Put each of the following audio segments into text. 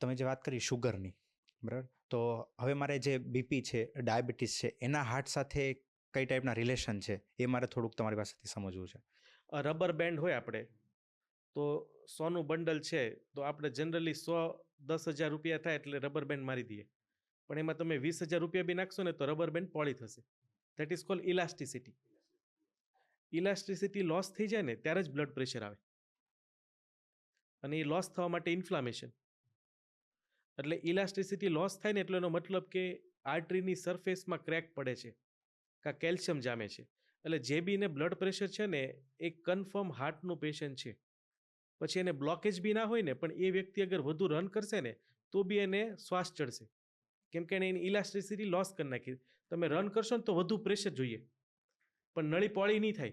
તમે જે વાત કરી શુગરની બરાબર? તો હવે મારે જે બીપી છે, ડાયાબિટીસ છે, એના હાર્ટ સાથે કઈ ટાઈપના રિલેશન છે, એ મારે થોડુંક તમારી પાસેથી સમજવું છે. રબર બેન્ડ હોય આપણે, તો સોનું બંડલ છે, તો આપણે જનરલી સો દસ હજાર રૂપિયા થાય એટલે રબર બેન્ડ મારી દઈએ. પણ એમાં તમે વીસ હજાર રૂપિયા બી નાખશો ને તો રબર બેન્ડ પોળી થશે. That is call elasticity elasticity loss થઈ જાય ને ત્યારે જ બ્લડ પ્રેશર આવે. અને એ લોસ થવા માટે ઇન્ફ્લામેશન એટલે ઇલાસ્ટિસિટી લોસ થાય ને એટલે એનો મતલબ કે આર્ટરીની સરફેસમાં ક્રેક પડે છે કાં કેલ્શિયમ જામે છે. એટલે જે બીને બ્લડ પ્રેશર છે ને એ કન્ફર્મ હાર્ટનું પેશન્ટ છે. પછી એને બ્લોકેજ બી ના હોય ને પણ એ વ્યક્તિ અગર વધુ રન કરશે ને તો બી એને શ્વાસ ચડશે. કેમ કે એને એની ઇલાસ્ટિસિટી લોસ કરી નાખી. તમે રન કરશો ને તો વધુ પ્રેશર જોઈએ. પણ નળી પોળી નહીં થાય.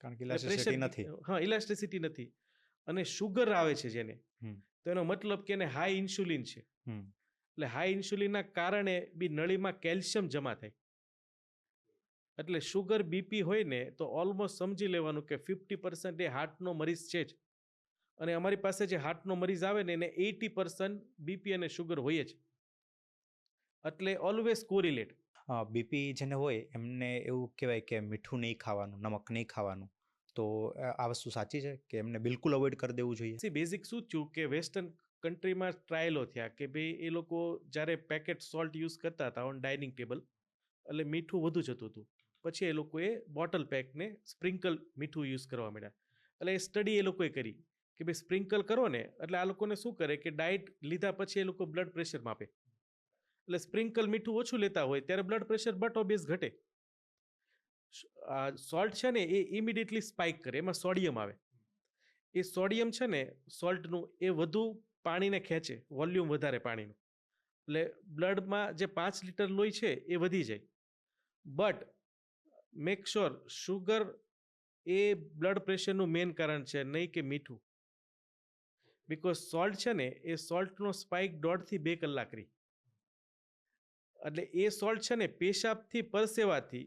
કારણ કે ઇલાસ્ટિસિટી નથી. હા ઇલાસ્ટિસિટી નથી. અને શુગર આવે છે જેને. તો એનો મતલબ કે એને હાઈ ઇન્સ્યુલિન છે. એટલે હાઈ ઇન્સ્યુલિનના કારણે બી નળીમાં કેલ્શિયમ જમા થાય. એટલે શુગર બીપી હોય ને તો ઓલમોસ્ટ સમજી લેવાનું કે ફિફ્ટી પર્સન્ટ એ હાર્ટનો મરીઝ છે જ. અને અમારી પાસે જે હાર્ટનો મરીઝ આવે ને એને એટી પર્સન્ટ બીપી અને શુગર હોય જ. એટલે ઓલવેઝ કોરિલેટ બીપી જેને હોય એમને એવું કહેવાય કે મીઠું નહીં ખાવાનું નમક નહીં ખાવાનું. તો આ વસ્તુ સાચી છે કે એમને બિલકુલ અવોઇડ કરી દેવું જોઈએ. બેઝિક શું થયું કે વેસ્ટર્ન કન્ટ્રીમાં ટ્રાયલો થયા કે ભાઈ એ લોકો જ્યારે પેકેટ સોલ્ટ યુઝ કરતા હતા ઓન ડાઇનિંગ ટેબલ એટલે મીઠું વધુ જતું હતું. પછી એ લોકોએ બોટલ પેકને સ્પ્રિંકલ મીઠું યુઝ કરવા માંડ્યા. એટલે એ સ્ટડી એ લોકોએ કરી કે ભાઈ સ્પ્રિંકલ કરો ને એટલે આ લોકોને શું કરે કે ડાયટ લીધા પછી એ લોકો બ્લડ પ્રેશર માપે. એટલે સ્પ્રિંકલ મીઠું ઓછું લેતા હોય ત્યારે બ્લડ પ્રેશર બટ ઓબિયસ ઘટે. સોલ્ટ છે ને એ ઇમિડિયેટલી સ્પાઇક કરે, એમાં સોડિયમ આવે. એ સોડિયમ છે ને સોલ્ટનું એ વધુ પાણીને ખેંચે, વોલ્યુમ વધારે પાણીનું. એટલે બ્લડમાં જે પાંચ લીટર લોહી છે એ વધી જાય. બટ મેક શ્યોર શુગર એ બ્લડ પ્રેશરનું મેઇન કારણ છે, નહીં કે મીઠું. બિકોઝ સોલ્ટ છે ને એ સોલ્ટનો સ્પાઇક દોઢથી બે કલાક રહી. એટલે એ સોલ્ટ છે ને પેશાબથી પરસેવાથી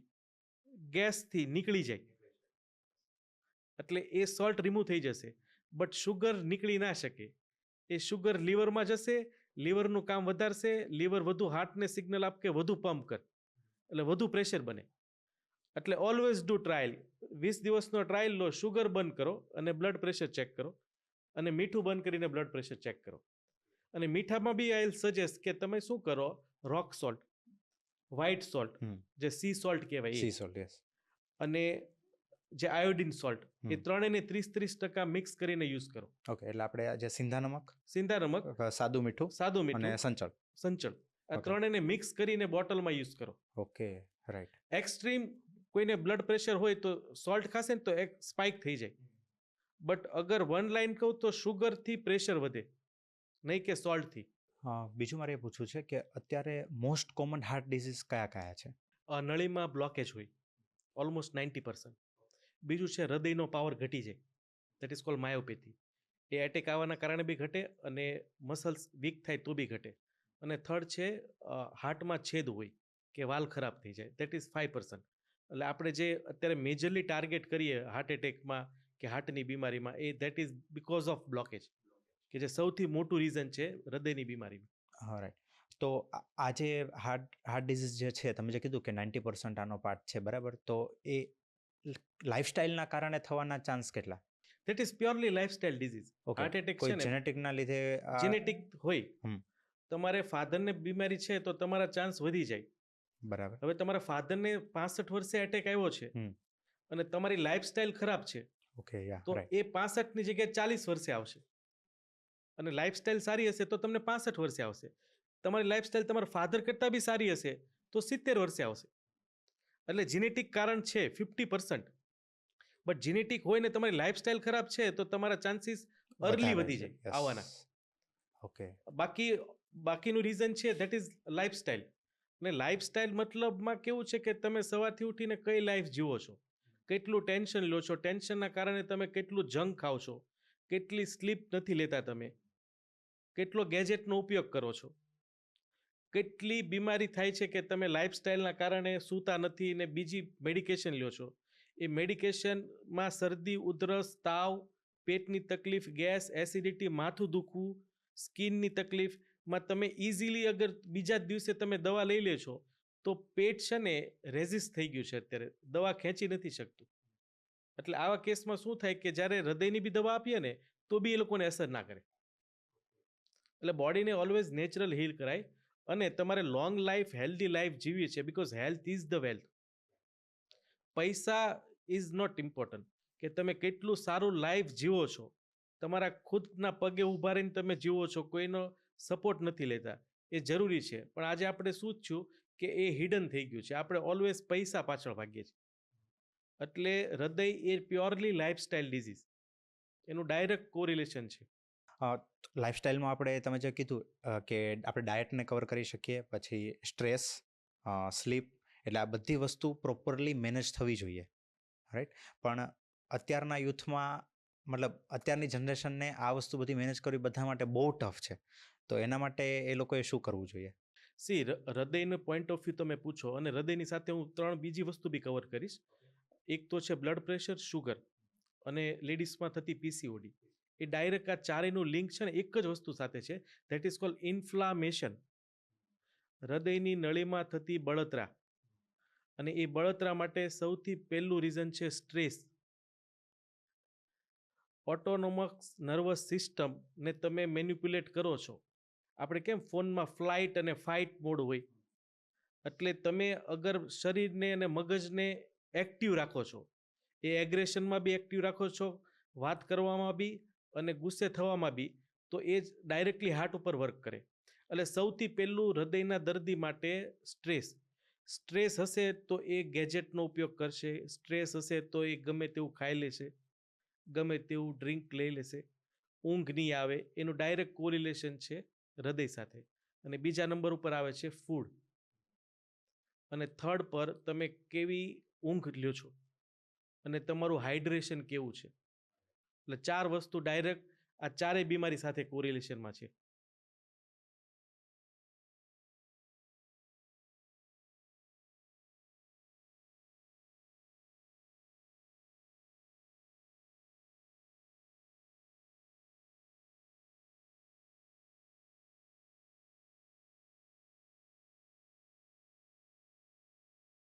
ગેસથી નીકળી જાય. એટલે એ સોલ્ટ રિમૂવ થઈ જશે. બટ શુગર નીકળી ના શકે. એ શુગર લીવરમાં જશે લીવરનું કામ વધારશે લીવર વધુ હાર્ટને સિગ્નલ આપ કે વધુ પંપ કર. એટલે વધુ પ્રેશર બને. એટલે ઓલવેઝ ડુ ટ્રાયલ વીસ દિવસનો ટ્રાયલ લો શુગર બંધ કરો અને બ્લડ પ્રેશર ચેક કરો. અને મીઠું બંધ કરીને બ્લડ પ્રેશર ચેક કરો. અને મીઠામાં બી આઈ સજેસ્ટ કે તમે શું કરો? Rock salt white salt. જે સી સોલ્ટ કહેવાય સી સોલ્ટ યસ અને જે આયોડિન સોલ્ટ એ ત્રણેને ત્રીસ ત્રીસ ટકા મિક્સ કરીને યુઝ કરો. ઓકે એટલે આપણે આ જે સિંધા નમક સિંધા નમક સાદું મીઠું સાદું અને મીઠું સંચળ. સંચળ. આ. ત્રણેયને મિક્સ કરીને બોટલમાં યુઝ કરો. ઓકે રાઈટ એક્સ્ટ્રીમ કોઈને બ્લડ પ્રેશર હોય તો સોલ્ટ ખાશે ને તો એક સ્પાઇક થઈ જાય. બટ અગર વન લાઈન કહું તો શુગરથી પ્રેશર વધે. નહીં કે સોલ્ટથી બીજું મારે એ પૂછવું છે કે અત્યારે મોસ્ટ કોમન હાર્ટ ડિઝીઝ કયા કયા છે? નળીમાં બ્લોકેજ હોય ઓલમોસ્ટ નાઇન્ટી પર્સન્ટ બીજું છે હૃદયનો પાવર ઘટી જાય દેટ ઇઝ કોલ માયોપેથી એ એટેક આવવાના કારણે બી ઘટે અને મસલ્સ વીક થાય તો બી ઘટે. અને થર્ડ છે હાર્ટમાં છેદ હોય કે વાલ ખરાબ થઈ જાય દેટ ઇઝ ફાઈવ પર્સન્ટ એટલે આપણે જે અત્યારે મેજરલી ટાર્ગેટ કરીએ હાર્ટ એટેકમાં કે હાર્ટની બીમારીમાં, એ that is because of blockage કે જે સૌથી મોટું રીઝન છે હૃદયની બીમારીનું. રાઈટ તો આ- આ હાર્ટ હાર્ટ ડિઝીઝ જે છે તમે જે કીધું કે નાઇન્ટી પર્સન્ટ આનો પાર્ટ છે બરાબર? તો એ લાઇફસ્ટાઇલના કારણે થવાના ચાન્સ કેટલા? That is purely lifestyle disease heart attack છે જેનેટિકના લીધે જેનેટિક હોય. હમ. તમારે ફાધરને બીમારી છે તો તમારા ચાન્સ વધી જાય. બરાબર. હવે તમારા ફાધરને પાસઠ વર્ષે એટેક આવ્યો છે. અને તમારી લાઈફસ્ટાઈલ ખરાબ છે ઓકે તો એ પાસઠની જગ્યાએ ચાલીસ વર્ષે આવશે. અને લાઈફસ્ટાઈલ સારી હશે તો તમને પાસઠ વર્ષે આવશે. તમારી લાઈફસ્ટાઈલ તમારા ફાધર કરતાં બી સારી હશે તો સિત્તેર વર્ષે આવશે. એટલે જીનેટિક કારણ છે ફિફ્ટી પર્સન્ટ બટ જીનેટિક હોય ને તમારી લાઈફસ્ટાઈલ ખરાબ છે તો તમારા ચાન્સીસ અર્લી વધી જાય આવવાના. ઓકે બાકી બાકીનું રીઝન છે ધેટ ઇઝ લાઈફસ્ટાઈલ અને લાઈફસ્ટાઈલ મતલબમાં કેવું છે કે તમે સવારથી ઉઠીને કઈ લાઈફ જીવો છો? કેટલું ટેન્શન લો છો? ટેન્શનના કારણે તમે કેટલું જંક ખાઓ છો? કેટલી સ્લીપ નથી લેતા તમે? કેટલો ગેજેટનો ઉપયોગ કરો છો? કેટલી બીમારી થાય છે કે તમે લાઇફસ્ટાઈલના કારણે સૂતા નથી ને બીજી મેડિકેશન લ્યો છો? એ મેડિકેશનમાં શરદી, ઉધરસ, તાવ, પેટની તકલીફ, ગેસ, એસિડિટી, માથું દુખવું, સ્કિનની તકલીફમાં તમે ઇઝીલી અગર બીજા જ દિવસે તમે દવા લઈ લેશો તો પેટ છે ને રેઝિસ્ટ થઈ ગયું છે અત્યારે. દવા ખેંચી નથી શકતું. એટલે આવા કેસમાં શું થાય કે જ્યારે હૃદયની બી દવા આપીએ ને, તો બી એ લોકોને અસર ના કરે. એટલે બોડીને ઓલવેઝ નેચરલ હીલ કરાય અને તમારે લોંગ લાઈફ હેલ્ધી લાઈફ જીવી છે because health is the wealth પૈસા ઇઝ નોટ ઇમ્પોર્ટન્ટ કે તમે કેટલું સારું લાઈફ જીવો છો, તમારા ખુદના પગે ઊભા રહીને તમે જીવો છો, કોઈનો સપોર્ટ નથી લેતા, એ જરૂરી છે. પણ આજે આપણે શું જ છું કે એ હિડન થઈ ગયું છે. આપણે ઓલવેઝ પૈસા પાછળ ભાગીએ છીએ. એટલે હૃદય એ પ્યોરલી લાઈફસ્ટાઈલ ડિઝીઝ એનું ડાયરેક્ટ કોરિલેશન છે. લાઈફસ્ટાઈલમાં આપણે તમે જે કીધું કે આપણે ડાયટને કવર કરી શકીએ, પછી સ્ટ્રેસ સ્લીપ એટલે આ બધી વસ્તુ પ્રોપરલી મેનેજ થવી જોઈએ. રાઈટ પણ અત્યારના યુથમાં મતલબ અત્યારની જનરેશનને આ વસ્તુ બધી મેનેજ કરવી બધા માટે બહુ ટફ છે. તો એના માટે એ લોકોએ શું કરવું જોઈએ? સી હૃદયનો પોઈન્ટ ઓફ વ્યૂ તમે પૂછો અને હૃદયની સાથે હું ત્રણ બીજી વસ્તુ બી કવર કરીશ. એક તો છે બ્લડ પ્રેશર શુગર અને લેડીઝમાં થતી પીસીઓડી એ ડાયરેક્ટ આ ચારેયનું લિંક છે ને એક જ વસ્તુ સાથે છે. ધેટ ઇઝ કોલ ઇન્ફ્લામેશન હૃદયની નળીમાં થતી બળતરા. અને એ બળતરા માટે સૌથી પહેલું રીઝન છે સ્ટ્રેસ ઓટોનોમસ નર્વસ સિસ્ટમને તમે મેન્યુપ્યુલેટ કરો છો. આપણે કેમ ફોનમાં ફ્લાઇટ અને ફાઇટ મોડ હોય? એટલે તમે અગર શરીરને અને મગજને એક્ટિવ રાખો છો, એ એગ્રેશનમાં બી એક્ટિવ રાખો છો, વાત કરવામાં બી અને ગુસ્સે થવામાં બી, તો એ જ ડાયરેક્ટલી હાર્ટ ઉપર વર્ક કરે. એટલે સૌથી પહેલું હૃદયના દર્દી માટે સ્ટ્રેસ. સ્ટ્રેસ હશે તો એ ગેજેટનો ઉપયોગ કરશે. સ્ટ્રેસ હશે તો એ ગમે તેવું ખાઈ લેશે. ગમે તેવું ડ્રિંક લઈ લેશે. ઊંઘ નહીં આવે. એનું ડાયરેક્ટ કોરિલેશન છે હૃદય સાથે. અને બીજા નંબર ઉપર આવે છે ફૂડ. અને થર્ડ પર તમે કેવી ઊંઘ લ્યો છો? અને તમારું હાઇડ્રેશન કેવું છે? એટલે ચાર વસ્તુ ડાયરેક્ટ આ ચારેય બીમારી સાથે કોરિલેશનમાં છે.